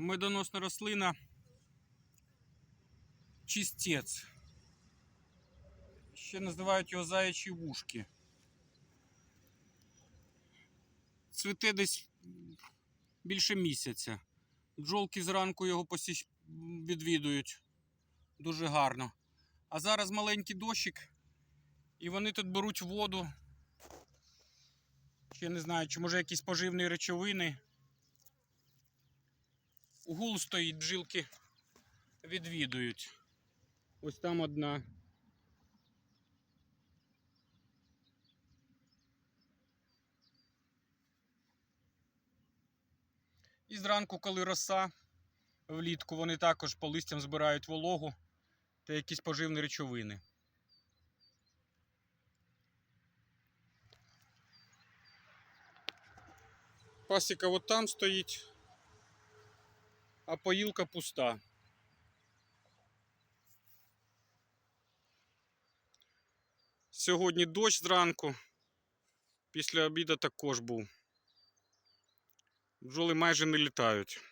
медоносна рослина чистець. Ще називають його заячі вушки. Цвіте десь більше місяця. Бджолки зранку його посіч... відвідують. Дуже гарно. А зараз маленький дощик, і вони тут беруть воду. Ще не знаю, чи може якісь поживні речовини. Гул стоїть, бжилки відвідують. Ось там одна. І зранку, коли роса влітку, вони також по листям збирають вологу та якісь поживні речовини. Пасіка от там стоїть, а поїлка пуста. Сьогодні дощ зранку, після обіду також був. Бджоли майже не літають.